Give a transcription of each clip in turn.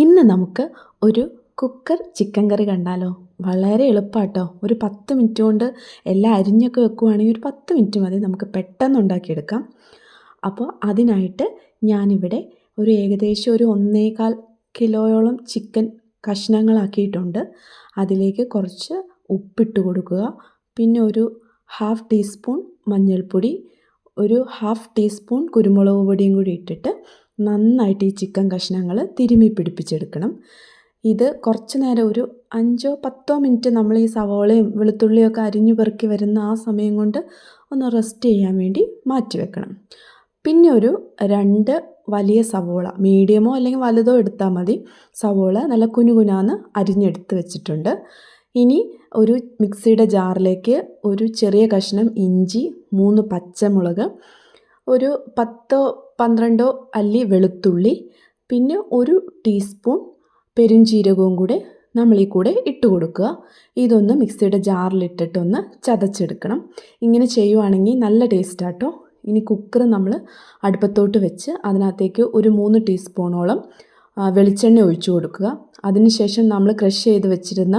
ഇന്ന് നമുക്ക് ഒരു കുക്കർ ചിക്കൻ കറി കണ്ടാലോ? വളരെ എളുപ്പാട്ടോ. ഒരു പത്ത് മിനിറ്റ് കൊണ്ട് എല്ലാം അരിഞ്ഞൊക്കെ വെക്കുവാണെങ്കിൽ ഒരു പത്ത് മിനിറ്റ് മതി. നമുക്ക് പെട്ടെന്ന് ഉണ്ടാക്കിയെടുക്കാം. അപ്പോൾ അതിനായിട്ട് ഞാനിവിടെ ഒരു ഏകദേശം ഒരു ഒന്നേകാൽ കിലോയോളം ചിക്കൻ കഷ്ണങ്ങളാക്കിയിട്ടുണ്ട്. അതിലേക്ക് കുറച്ച് ഉപ്പിട്ട് കൊടുക്കുക. പിന്നെ ഒരു ഹാഫ് ടീസ്പൂൺ മഞ്ഞൾപ്പൊടി ഒരു ഹാഫ് ടീസ്പൂൺ കുരുമുളക് പൊടിയും കൂടി ഇട്ടിട്ട് നന്നായിട്ട് ഈ ചിക്കൻ കഷ്ണങ്ങൾ തിരുമി പിടിപ്പിച്ചെടുക്കണം. ഇത് കുറച്ച് നേരം ഒരു അഞ്ചോ പത്തോ മിനിറ്റ് നമ്മൾ ഈ സവോളയും വെളുത്തുള്ളിയൊക്കെ അരിഞ്ഞു പെറുക്കി വരുന്ന ആ സമയം കൊണ്ട് ഒന്ന് റെസ്റ്റ് ചെയ്യാൻ വേണ്ടി മാറ്റി വെക്കണം. പിന്നെ ഒരു രണ്ട് വലിയ സവോള മീഡിയമോ അല്ലെങ്കിൽ വലുതോ എടുത്താൽ മതി. സവോള നല്ല കുനുകുനാന്ന് അരിഞ്ഞെടുത്ത് വെച്ചിട്ടുണ്ട്. ഇനി ഒരു മിക്സിയുടെ ജാറിലേക്ക് ഒരു ചെറിയ കഷ്ണം ഇഞ്ചി മൂന്ന് പച്ചമുളക് ഒരു പത്തോ പന്ത്രണ്ടോ അല്ലി വെളുത്തുള്ളി പിന്നെ ഒരു ടീസ്പൂൺ പെരുംജീരകവും കൂടെ നമ്മൾ ഈ കൂടെ ഇട്ട് കൊടുക്കുക. ഇതൊന്ന് മിക്സിയുടെ ജാറിലിട്ടിട്ടൊന്ന് ചതച്ചെടുക്കണം. ഇങ്ങനെ ചെയ്യുവാണെങ്കിൽ നല്ല ടേസ്റ്റാട്ടോ. ഇനി കുക്കർ നമ്മൾ അടുപ്പത്തോട്ട് വെച്ച് അതിനകത്തേക്ക് ഒരു മൂന്ന് ടീസ്പൂണോളം വെളിച്ചെണ്ണ ഒഴിച്ചു കൊടുക്കുക. അതിനുശേഷം നമ്മൾ ക്രഷ് ചെയ്ത് വെച്ചിരുന്ന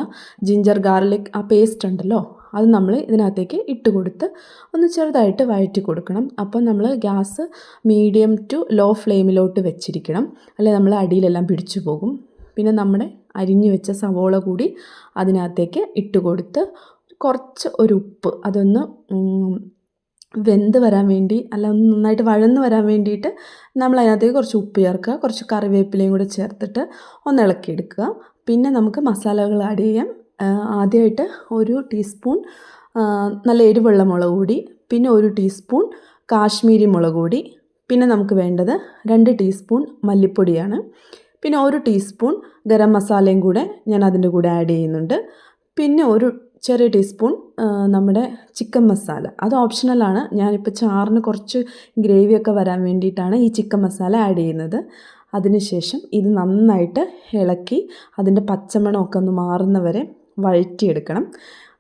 ജിഞ്ചർ ഗാർലിക് ആ പേസ്റ്റ് ഉണ്ടല്ലോ അത് നമ്മൾ ഇതിനകത്തേക്ക് ഇട്ട് കൊടുത്ത് ഒന്ന് ചെറുതായിട്ട് വഴറ്റി കൊടുക്കണം. അപ്പോൾ നമ്മൾ ഗ്യാസ് മീഡിയം ടു ലോ ഫ്ലെയിമിലോട്ട് വെച്ചിരിക്കണം. അല്ലെ? നമ്മൾ അടിയിലെല്ലാം പിടിച്ചു പോകും. പിന്നെ നമ്മുടെ അരിഞ്ഞു വെച്ച സവോള കൂടി അതിനകത്തേക്ക് ഇട്ട് കൊടുത്ത് കുറച്ച് ഒരു ഉപ്പ് അതൊന്ന് വെന്ത് വരാൻ വേണ്ടി അല്ല ഒന്ന് നന്നായിട്ട് വഴന്ന് വരാൻ വേണ്ടിയിട്ട് നമ്മൾ അതിനകത്തേക്ക് കുറച്ച് ഉപ്പ് ചേർക്കുക. കുറച്ച് കറിവേപ്പിലയും കൂടെ ചേർത്തിട്ട് ഒന്ന് ഇളക്കിയെടുക്കുക. പിന്നെ നമുക്ക് മസാലകൾ ആഡ് ചെയ്യാം. ആദ്യമായിട്ട് ഒരു ടീസ്പൂൺ നല്ല എരിവുള്ള മുളക് പൊടി പിന്നെ ഒരു ടീസ്പൂൺ കാശ്മീരി മുളക് പൊടി പിന്നെ നമുക്ക് വേണ്ടത് രണ്ട് ടീസ്പൂൺ മല്ലിപ്പൊടിയാണ്. പിന്നെ ഒരു ടീസ്പൂൺ ഗരം മസാലയും കൂടെ ഞാൻ അതിന്റെ കൂടെ ആഡ് ചെയ്യുന്നുണ്ട്. പിന്നെ ഒരു ചെറിയ ടീസ്പൂൺ നമ്മുടെ ചിക്കൻ മസാല. അത് ഓപ്ഷണലാണ് ഞാനിപ്പോൾ ചാറിന് കുറച്ച് ഗ്രേവിയൊക്കെ വരാൻ വേണ്ടിയിട്ടാണ് ഈ ചിക്കൻ മസാല ആഡ് ചെയ്യുന്നത്. അതിനുശേഷം ഇത് നന്നായിട്ട് ഇളക്കി അതിന്റെ പച്ചമണമൊക്കെ ഒന്ന് മാറുന്നവരെ വഴറ്റിയെടുക്കണം.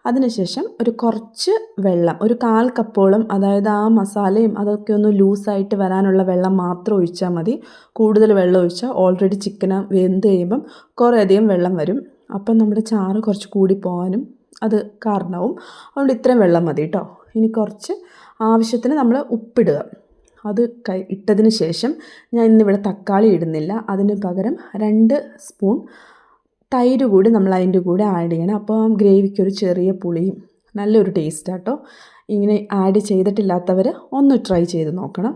അതിനുശേഷം ഒരു കുറച്ച് വെള്ളം ഒരു കാൽ കപ്പോളം അതായത് ആ മസാലയും അതൊക്കെ ഒന്ന് ലൂസായിട്ട് വരാനുള്ള വെള്ളം മാത്രം ഒഴിച്ചാൽ മതി. കൂടുതൽ വെള്ളം ഒഴിച്ചാൽ ഓൾറെഡി ചിക്കന് വെന്ത് കഴിയുമ്പം കുറേയധികം വെള്ളം വരും. അപ്പം നമ്മുടെ ചാറ് കുറച്ച് കൂടി പോകാനും അത് കാരണമാവും. അതുകൊണ്ട് ഇത്രയും വെള്ളം മതി കേട്ടോ ഇനി കുറച്ച് ആവശ്യത്തിന് നമ്മൾ ഉപ്പിടുക. അത് കൈ ഇട്ടതിന് ശേഷം ഞാൻ ഇന്നിവിടെ തക്കാളി ഇടുന്നില്ല. അതിന് പകരം രണ്ട് സ്പൂൺ തൈര് കൂടി നമ്മൾ അതിന്റെ കൂടെ ആഡ് ചെയ്യണം. അപ്പോൾ ഗ്രേവിക്ക് ഒരു ചെറിയ പുളിയും നല്ലൊരു ടേസ്റ്റ് ടേസ്റ്റാട്ടോ ഇങ്ങനെ ആഡ് ചെയ്തിട്ടില്ലാത്തവർ ഒന്ന് ട്രൈ ചെയ്ത് നോക്കണം.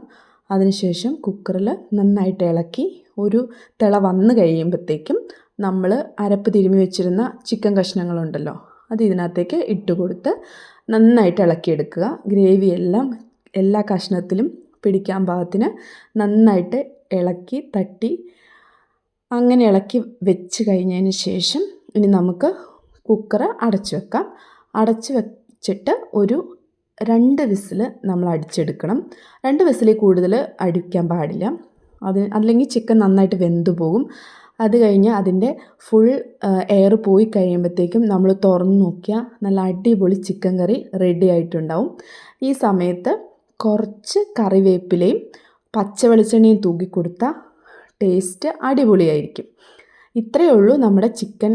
അതിനുശേഷം കുക്കറിൽ നന്നായിട്ട് ഇളക്കി ഒരു തിള വന്ന് കഴിയുമ്പോഴത്തേക്കും നമ്മൾ അരപ്പ് തിരുമി വെച്ചിരുന്ന ചിക്കൻ കഷ്ണങ്ങളുണ്ടല്ലോ അത് ഇതിനകത്തേക്ക് ഇട്ട് കൊടുത്ത് നന്നായിട്ട് ഇളക്കിയെടുക്കുക. ഗ്രേവി എല്ലാം എല്ലാ കഷ്ണത്തിലും പിടിക്കാൻ പാകത്തിന് നന്നായിട്ട് ഇളക്കി തട്ടി അങ്ങനെ ഇളക്കി വെച്ച് കഴിഞ്ഞതിന് ശേഷം ഇനി നമുക്ക് കുക്കർ അടച്ച് വെക്കാം. അടച്ച് വെച്ചിട്ട് ഒരു രണ്ട് വിസിൽ നമ്മൾ അടിച്ചെടുക്കണം. രണ്ട് വിസിലിൽ കൂടുതൽ അടിക്കാൻ പാടില്ല. അത് അല്ലെങ്കിൽ ചിക്കൻ നന്നായിട്ട് വെന്ത് പോകും. അത് കഴിഞ്ഞ് അതിന്റെ ഫുൾ എയർ പോയി കഴിയുമ്പോഴത്തേക്കും നമ്മൾ തുറന്ന് നോക്കിയാൽ നല്ല അടിപൊളി ചിക്കൻ കറി റെഡി ആയിട്ടുണ്ടാവും. ഈ സമയത്ത് കുറച്ച് കറിവേപ്പിലയും പച്ച വെളിച്ചെണ്ണയും തൂക്കി കൊടുത്താൽ ടേസ്റ്റ് അടിപൊളിയായിരിക്കും. ഇത്രയേ ഉള്ളൂ നമ്മുടെ ചിക്കൻ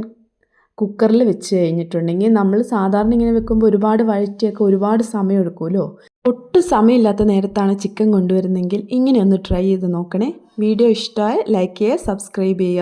കുക്കറിൽ വെച്ച് കഴിഞ്ഞിട്ടുണ്ടെങ്കിൽ നമ്മൾ സാധാരണ ഇങ്ങനെ വെക്കുമ്പോൾ ഒരുപാട് വഴറ്റിയൊക്കെ ഒരുപാട് സമയം എടുക്കുമല്ലോ? ഒട്ടും സമയമില്ലാത്ത നേരത്താണ് ചിക്കൻ കൊണ്ടുവരുന്നതെങ്കിൽ ഇങ്ങനെ ഒന്ന് ട്രൈ ചെയ്ത് നോക്കണേ. വീഡിയോ ഇഷ്ടമായ ലൈക്ക് ചെയ്യുക സബ്സ്ക്രൈബ് ചെയ്യുക.